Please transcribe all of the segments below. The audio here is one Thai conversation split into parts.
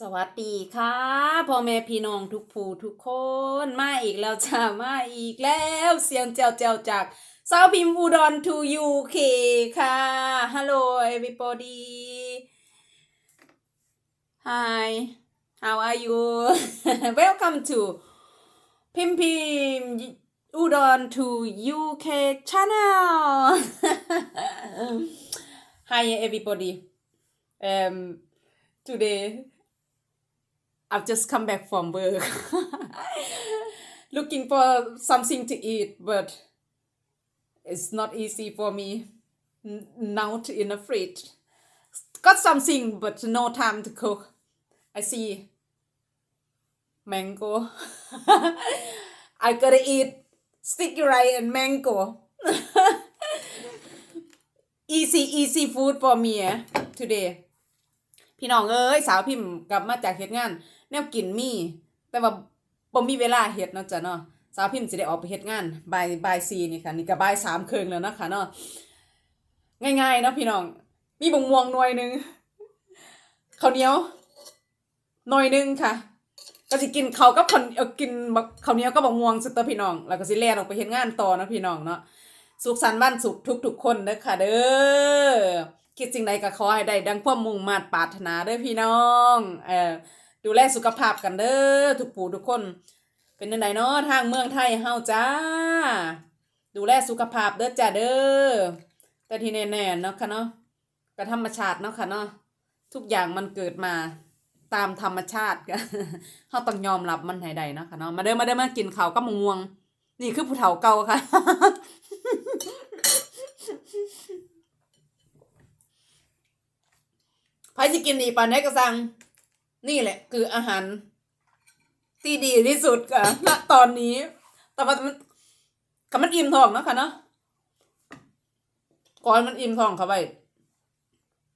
สวัสดีค่ะพ่อแม่พี่น้องทุกผู้ทุกคนมาอีกแล้วจ้ามาอีกแล้วเสียงเจียวเจียวจากสาวพิมพ์อุดร to UK ค่ะ Hello everybody Hi how are you Welcome to พิมพิมอุดร to UK channel Hi everybody um today I've just come back from work looking for something to eat but it's not easy for me now to in the fridge got something but no time to cook I see mango I gotta eat sticky rice and mango easy easy food for me eh, today พี่น้องเอ้ยสาวพิมพ์กลับมาจากเฮ็ดงาน แนวกินมี แต่ว่าบ่มีเวลาเฮ็ดเนาะจ้ะเนาะสาวพิมพ์สิได้ออกไปเฮ็ดงานบ่ายบ่ายสี่นี่ค่ะนี่ก็บ่ายสามครึ่งแล้วนะคะเนาะง่ายๆเนาะพี่น้อง มีบงม่วงหน่วยหนึงข้าวเหนียวหน่อยหนึงค่ะ ก็สิกินเขากับข้าวเออกินบักข้าวเหนียวกับบักม่วงสุดเด้อพี่น้อง แล้วก็สิแล่นออกไปเฮ็ดงานต่อเนาะพี่น้องเนาะสุขสันต์วันสุขทุกๆคนเด้อค่ะเด้อคิดสิ่งใดก็ขอให้ได้ดังความมุ่งมา่ปรารถนาเด้อพี่น้อง เอ่อ ดูแลสุขภาพกันเด้อทุกผู้ทุกคน เป็นจังไดเนาะทางเมืองไทยเฮาจ้า ดูแลสุขภาพเด้อจ้าเด้อแต่ที่แน่ๆเนาะค่ะเนาะก็ธรรมชาติเนาะค่ะเนาะทุกอย่างมันเกิดมาตามธรรมชาติก็เฮาต้องยอมรับมันให้ได้เนาะค่ะเนาะมาเด้อมาเด้อมากินข้าวกับมะม่วง นี่คือผู้เฒ่าเก่าค่ะใครสิกินดีปานไหนก็สั่ง นี่แหละ คืออาหาร ที่ดีที่สุดค่ะณตอนนี้ แต่ว่ามันกับมันอิ่มท้องนะค่ะเนาะก่อนมันอิ่มท้องเข้าไป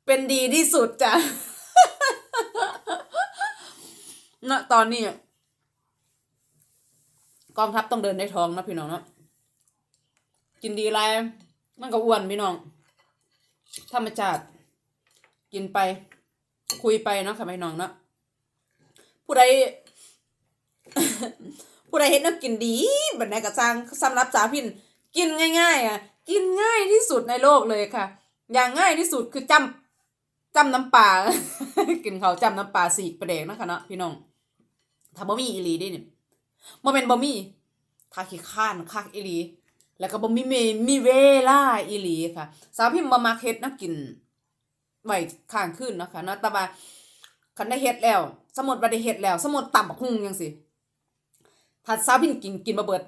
เป็นดีที่สุดจ้ะณตอนนี้กองทัพต้องเดินในท้องนะพี่น้องเนาะกินดีไรมันก็อ้วนพี่น้อง ธรรมชาติ กินไป คุยไปเนาะค่ะพี่น้องเนาะ ผู้ใดผู้ใดเห็นนักกินดีบันไดกระซังสำหรับสาวพินกินง่าย ๆ อะ กินง่ายที่สุดในโลกเลยค่ะ อย่างง่ายที่สุดคือจำจำน้ำปลากินเขาจำน้ำปลาสีกประเดกนะคะเนาะพี่น้องถ้าบ่มีอีลีเดิเนี่ยบ่เป็นบ่มีถ้าขี้ข้านคักอีลี แล้วก็บ่มีเมมีเวล่าอีลีค่ะ สาวพิมพ์บ่มักเฮ็ดนักกินไว้ข้างคืนนะคะเนาะแต่ว่าคันได้เฮ็ดแล้ว สมมุติว่าได้เฮ็ดแล้ว สมมติตำบักหุ่งจังซี่ถ้าสาวพิมกินกินบ่เบิด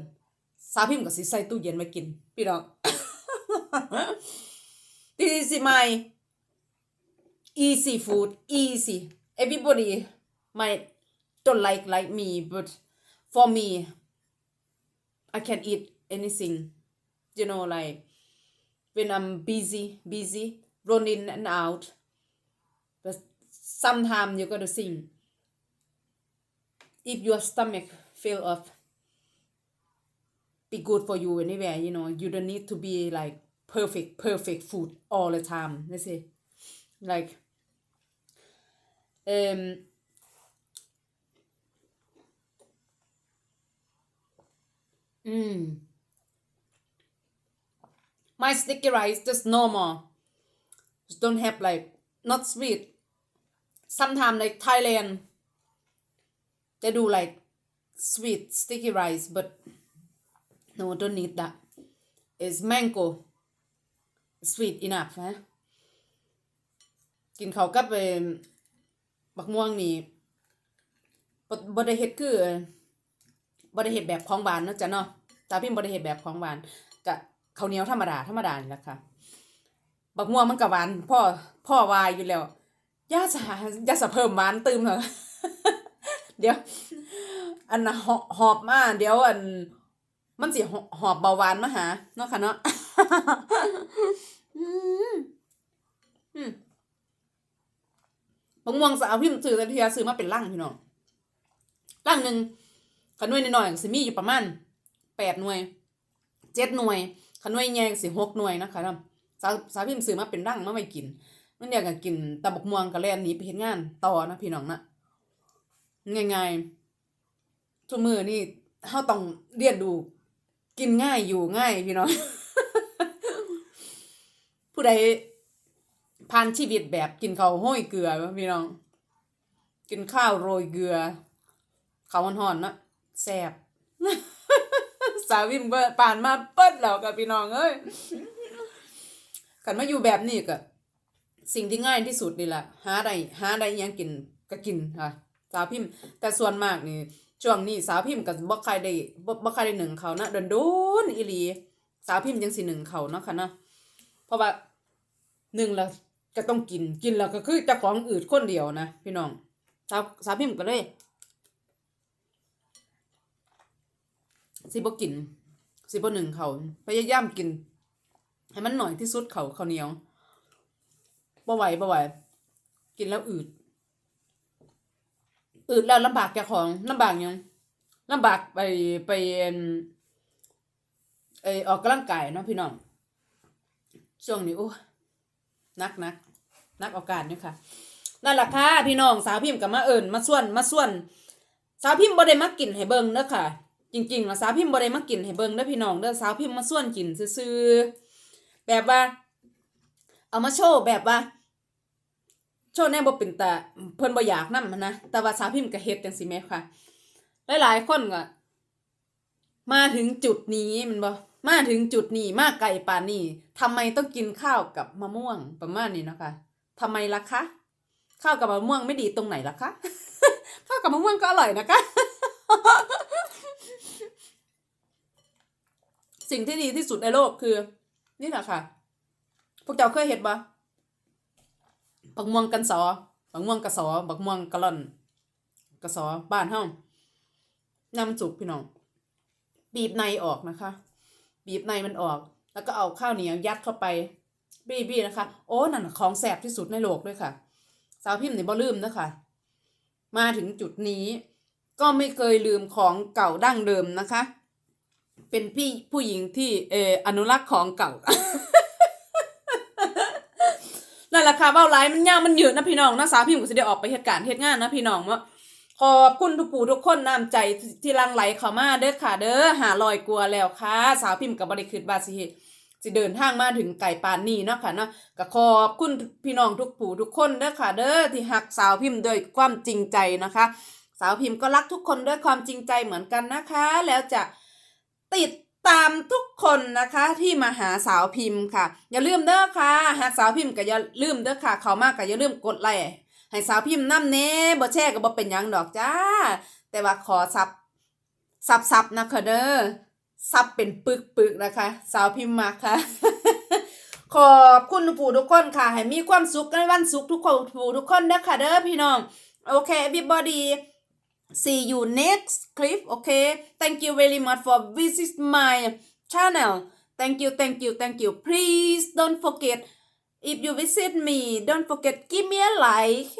สาวพิมก็สิใส่ตู้เย็นไว้กิน พี่น้อง This is my easy food easy everybody might don't like like me but for me I can eat anything you know like when I'm busy busy running and out but sometimes you gotta think if your stomach fill up be good for you anyway you know. You don't need to be like perfect perfect food all the time let's say like um mm, my sticky rice just normal. Just don't have like not sweet. Sometimes like thailand they do like sweet sticky rice but no don't need that it's mango sweet enough ฮะกินเขากับเอ่อบักม่วงนี่บ่บ่ได้เฮ็ดคือบดเฮ็ดแบบของหวานเนาะจ้ะเนาะตาพิมบดเฮ็ดแบบของหวานก็ข้าวเหนียวธรรมดาธรรมดานี่แหละค่ะบักม่วงมันก็หวานพ่อพ่อวายอยู่แล้วย่าสะย่าสะเพิ่มหวานตืมเถอะ เดี๋ยว อันน่ะหอบมา เดี๋ยวอัน มันสิหอบหอบเบาหวานมาหาเนาะค่ะเนาะอืมอืมบักม่วงสาวพิมพ์ซื้อแต่เทียซื้อมาเป็นลังพี่น้องลังหนึ่งขนวยหน้อยๆสิมีอยู่ประมาณแปดหน่วยเจ็ดหน่วยขนวยแยงสิหกหน่วยนะคะเนาะสาวสาวพิมพ์ซื้อมาเป็นรังมาไว้กินมันอยากจะกินตะบกม่วงกับแลนหนี้ไปเฮ็ดงานต่อนะพี่น้องนะ ง่ายๆทุกมือนี่เฮาต้องเรียนดูกินง่ายอยู่ง่ายพี่น้อง ผู้ใดผ่านชีวิตแบบกินข้าวห้อยเกลือพี่น้อง กินข้าวโรยเกลือข้าวห่อนๆนะแซ่บสาวิมเบิดผ่านมาเปิดแล้วกับพี่น้องเอ้ยกันมาอยู่แบบนี้ก็สิ่งที่ง่ายที่สุดนี่แหละหาได้หาได้ยังกินก็กินค่ะ สาวพิมพ์ แต่ส่วนมากนี่ช่วงนี้สาวพิมพ์ก็บ่ใครได้บ่บ่ใครได้หนึ่งเขานะโดนๆอีหลี สาวพิมพ์ยังสิหนึ่งเขาเนาะค่ะเนาะเพราะว่าหนึ่งล้วก็ต้องกินกินแล้วก็คือจ้าของอืดคนเดียวนะพี่น้องสาวสาวพิมพ์ก็เลยสิบ่กินสิบ่หนึ่งเขาพยายามกิน ให้มันหน่อยที่สุดเขาเขาเหนียวบ่ไหวบ่ไหวกินแล้วอืด อืดแล้วลำบากเจ้าของลำบากยังลำบากไปไปเอิ่มเออออกกำลังกายเนาะพี่น้องช่วงนี้โอ้นักนักนักออกการเนี่ยค่ะนั่นแหละค่ะพี่น้องสาวพิมพ์กับมาเอิญมาส่วนมาส่วน สาวพิมพ์บ่ได้มากินให้เบิ่งเด้อค่ะ จริงๆแล้วสาวพิมพ์บ่ได้มากินให้เบิ่งเด้อพี่น้องเด้อสาวพิมพ์มาส่วนกินซื่อๆแบบว่า เอามาโชว์แบบว่า โชว์แน่บ่เป็นแตาเพิ่นบ่อยากนำนะแต่ว่าสาวพิมพ์ก็เฮ็ดจังซี่แหมค่ะหลายๆคนก็มาถึงจุดนี้มันบ่มาถึงจุดนี้มาไกลปานนี้ทำไมต้องกินข้าวกับมะม่วงประมาณนี้เนาะค่ะทำไมล่ะคะข้าวกับมะม่วงไม่ดีตรงไหนล่ะคะข้าวกับมะม่วงก็อร่อยนะคะ สิ่งที่ดีที่สุดในโลกคือ นี่แหละค่ะ พวกเจ้าเคยเห็นปะ บักม่วงกันสอบักม่วงกระสอบักม่วงกะล่อนกระสอบ้านเฮานำสุกพี่น้อง บีบในออกนะคะ บีบในมันออก แล้วก็เอาข้าวเหนียวยัดเข้าไป บีบีนะคะ โอ้นั่นของแสบที่สุดในโลกด้วยค่ะ สาวพิมพ์นี่บ่ลืมนะคะ มาถึงจุดนี้ ก็ไม่เคยลืมของเก่าดั้งเดิมนะคะ เป็นพี่ผู้หญิงที่เอออนุรักษ์ของเก่า นั่นแหละค่ะเบ้าไหลมันยาวมันยืดนะพี่น้องนะสาวพิมพ์ก็สิได้ออกไปเหตุการณ์เหตุงานนะพี่น้องว่าขอบคุณทุกผู้ทุกคนน้ำใจที่รังไหลเข้ามาเด้อค่ะ เด้อหาลอยกลัวแล้วค่ะ สาวพิมพ์กับบริคิดบาสิเดสิเดินทางมาถึงไก่ปานนี้เนาะค่ะเนาะก็ขอบคุณพี่น้องทุกผู้ทุกคนเด้อค่ะ เด้อที่หักสาวพิมพ์ด้วยความจริงใจนะคะ สาวพิมพ์ก็รักทุกคนด้วยความจริงใจเหมือนกันนะคะ แล้วจะติด ตามทุกคนนะคะที่มาหาสาวพิมพ์ค่ะ อย่าลืมเด้อค่ะ หากสาวพิมพ์ก็อย่าลืมเด้อค่ะ เขามากก็อย่าลืมกดไลค์ให้สาวพิมพ์นำเน่บ่แช่ก็บ่เป็นหยังดอกจ้า แต่ว่าขอซับซับซับนะคะเด้อซับเป็นปึกปึกๆนะคะ สาวพิมพ์มาค่ะ ขอบคุณผู้ทุกคนค่ะ ให้มีความสุขในวันศุกร์ทุกคนผู้ทุกคนเด้อค่ะเด้อพี่น้อง โอเค everybody see you next clip okay thank you very much for visit my channel thank you thank you thank you please don't forget if you visit me don't forget give me a like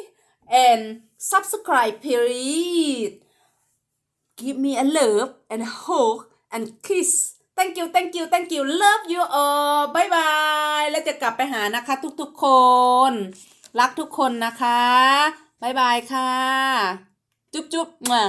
and subscribe please give me a love and hug and kiss thank you thank you thank you love you all bye bye แล้วจะกลับไปหานะคะทุกๆคน รักทุกคนนะคะ บายบายค่ะ จุ๊บจุ๊บมา